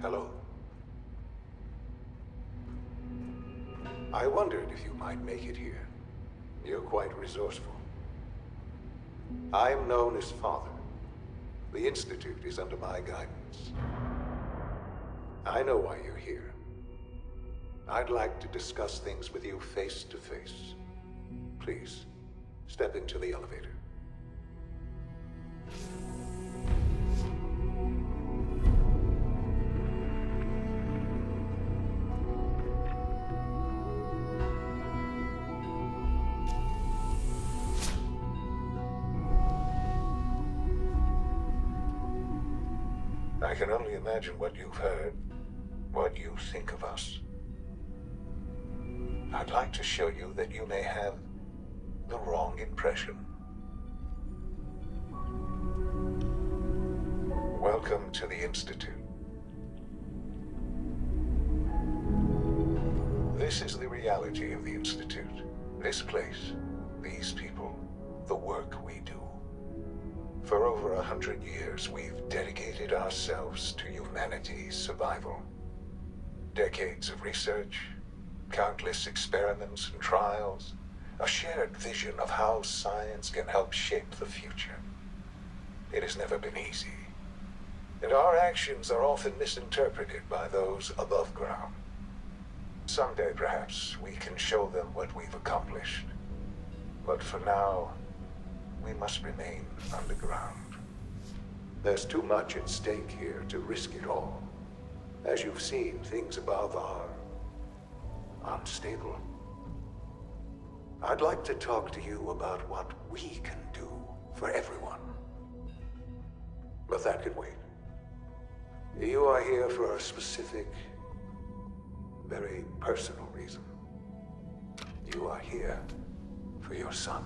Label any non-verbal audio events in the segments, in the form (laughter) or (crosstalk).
Hello. I wondered if you might make it here. You're quite resourceful. I'm known as Father. The Institute is under my guidance. I know why you're here. I'd like to discuss things with you face to face. Please, step into the elevator. I can only imagine what you've heard, what you think of us. I'd like to show you that you may have the wrong impression. Welcome to the Institute. This is the reality of the Institute. This place, these people, the work we do. For over a hundred years, we've dedicated ourselves to humanity's survival. Decades of research, countless experiments and trials, a shared vision of how science can help shape the future. It has never been easy. And our actions are often misinterpreted by those above ground. Someday, perhaps, we can show them what we've accomplished. But for now, we must remain underground. There's too much at stake here to risk it all. As you've seen, things above are unstable. I'd like to talk to you about what we can do for everyone. But that can wait. You are here for a specific, very personal reason. You are here for your son.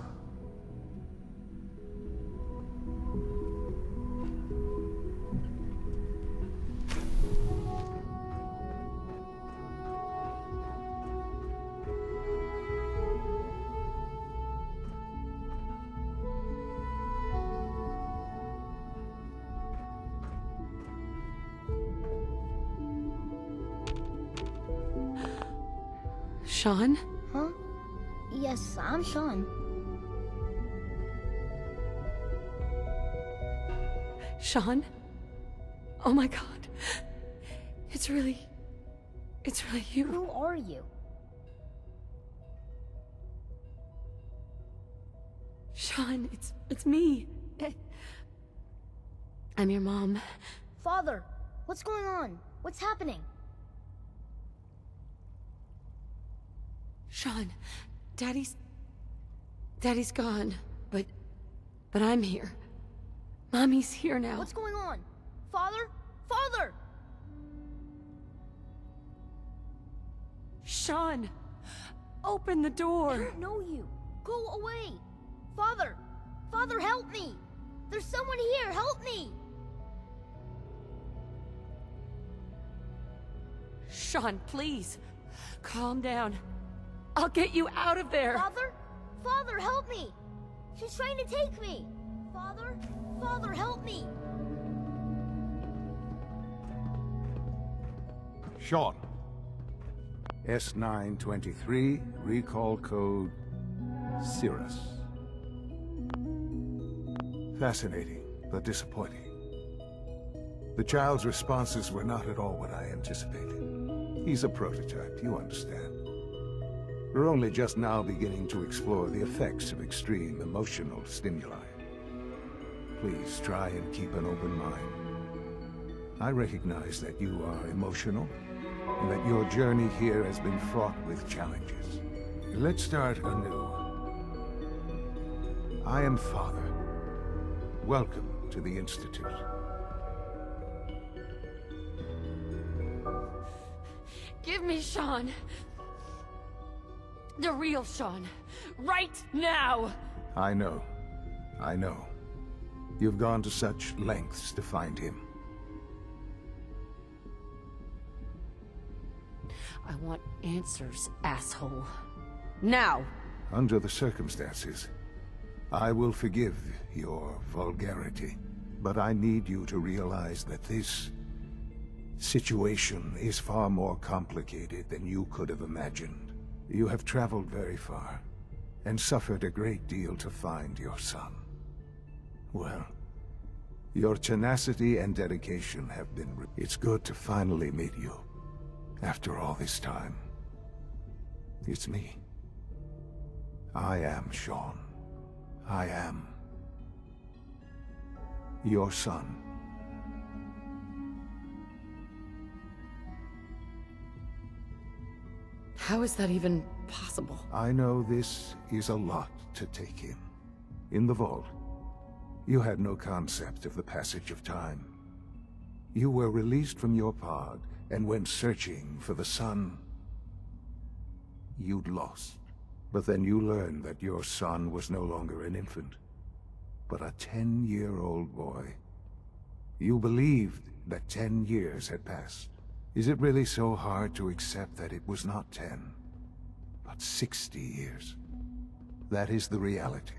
Sean? Huh? Yes, I'm Sean. Sean? Oh my god. It's really. It's really you. Who are you? Sean, it's. It's me. I'm your mom. Father, what's going on? What's happening? Sean, Daddy's. Daddy's gone, but. But I'm here. Mommy's here now. What's going on? Father? Father! Sean! Open the door! I don't know you. Go away. Father! Father, help me! There's someone here, help me! Sean, please. Calm down. I'll get you out of there. Father? Father, help me! She's trying to take me! Father? Father, help me! Sean. S923, recall code Cirrus. Fascinating, but disappointing. The child's responses were not at all what I anticipated. He's a prototype, you understand. We're only just now beginning to explore the effects of extreme emotional stimuli. Please try and keep an open mind. I recognize that you are emotional, and that your journey here has been fraught with challenges. Let's start anew. I am Father. Welcome to the Institute. Give me Sean. The real Sean. Right now! I know. I know. You've gone to such lengths to find him. I want answers, asshole. Now! Under the circumstances, I will forgive your vulgarity. But I need you to realize that this situation is far more complicated than you could have imagined. You have traveled very far, and suffered a great deal to find your son. Well, your tenacity and dedication have been... It's good to finally meet you, after all this time. It's me. I am Sean. I am... your son. How is that even possible? I know this is a lot to take in. In the vault, you had no concept of the passage of time. You were released from your pod and went searching for the sun you'd lost. But then you learned that your son was no longer an infant, but a ten-year-old boy. You believed that ten years had passed. Is it really so hard to accept that it was not ten, but sixty years? That is the reality.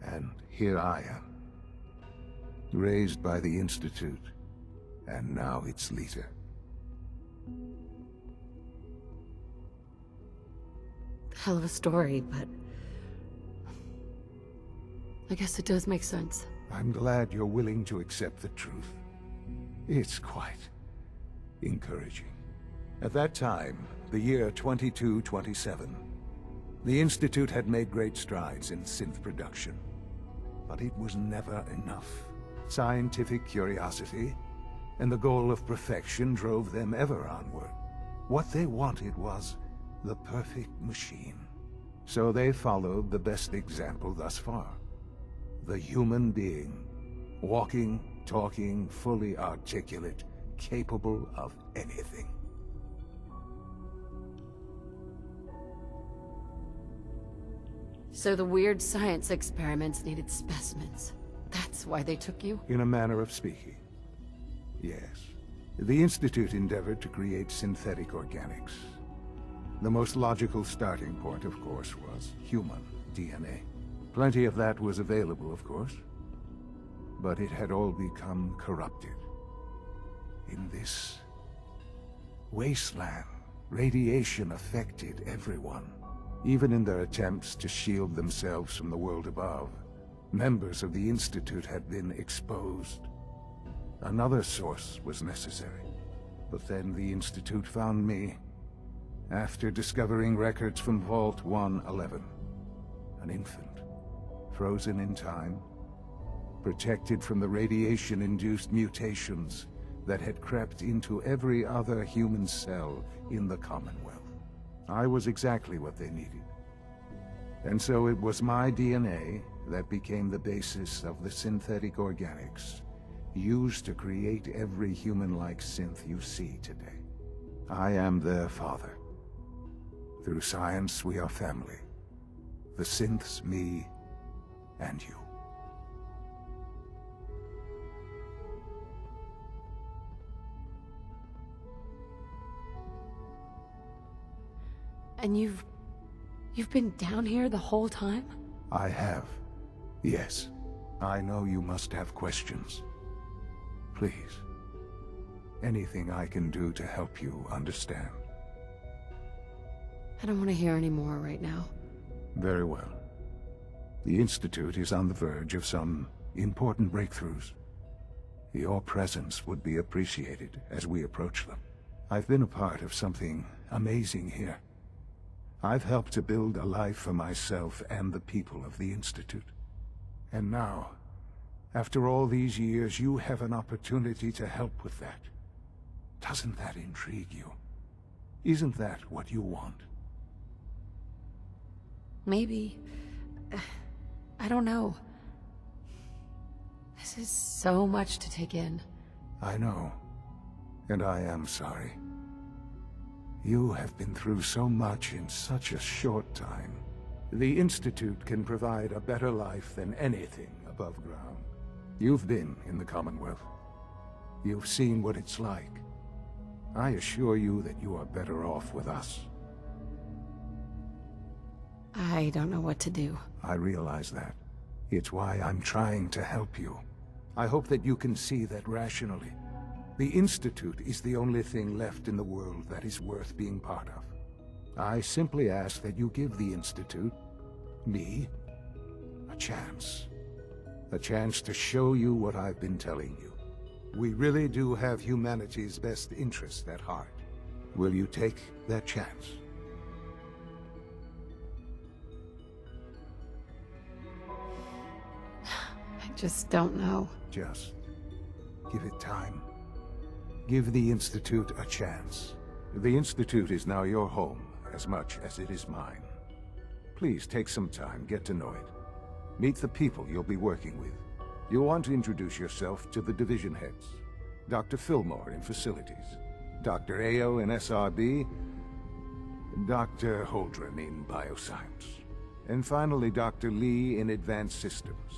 And here I am. Raised by the Institute, and now its leader. Hell of a story, but... I guess it does make sense. I'm glad you're willing to accept the truth. It's quite encouraging. At that time, the year 2227, the Institute had made great strides in synth production. But it was never enough. Scientific curiosity and the goal of perfection drove them ever onward. What they wanted was the perfect machine. So they followed the best example thus far. The human being. Walking, talking, fully articulate, capable of anything. So the weird science experiments needed specimens. That's why they took you? In a manner of speaking. Yes. The Institute endeavored to create synthetic organics. The most logical starting point, of course, was human DNA. Plenty of that was available, of course. But it had all become corrupted. In this wasteland, radiation affected everyone. Even in their attempts to shield themselves from the world above, members of the Institute had been exposed. Another source was necessary. But then the Institute found me, after discovering records from Vault 111. An infant, frozen in time, protected from the radiation-induced mutations that had crept into every other human cell in the Commonwealth. I was exactly what they needed. And so it was my DNA that became the basis of the synthetic organics used to create every human-like synth you see today. I am their father. Through science, we are family. The synths, me, and you. And you've... You've been down here the whole time? I have. Yes. I know you must have questions. Please. Anything I can do to help you understand. I don't want to hear any more right now. Very well. The Institute is on the verge of some important breakthroughs. Your presence would be appreciated as we approach them. I've been a part of something amazing here. I've helped to build a life for myself and the people of the Institute. And now, after all these years, you have an opportunity to help with that. Doesn't that intrigue you? Isn't that what you want? Maybe... (sighs) I don't know. This is so much to take in. I know. And I am sorry. You have been through so much in such a short time. The Institute can provide a better life than anything above ground. You've been in the Commonwealth. You've seen what it's like. I assure you that you are better off with us. I don't know what to do. I realize that. It's why I'm trying to help you. I hope that you can see that rationally. The Institute is the only thing left in the world that is worth being part of. I simply ask that you give the Institute, me, a chance. A chance to show you what I've been telling you. We really do have humanity's best interest at heart. Will you take that chance? (sighs) I just don't know. Just give it time. Give the Institute a chance. The Institute is now your home as much as it is mine. Please take some time, get to know it. Meet the people you'll be working with. You'll want to introduce yourself to the division heads. Dr. Fillmore in facilities, Dr. Ayo in SRB, Dr. Holdren in bioscience, and finally Dr. Lee in advanced systems.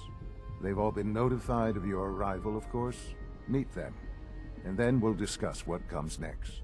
They've all been notified of your arrival, of course. Meet them, and then we'll discuss what comes next.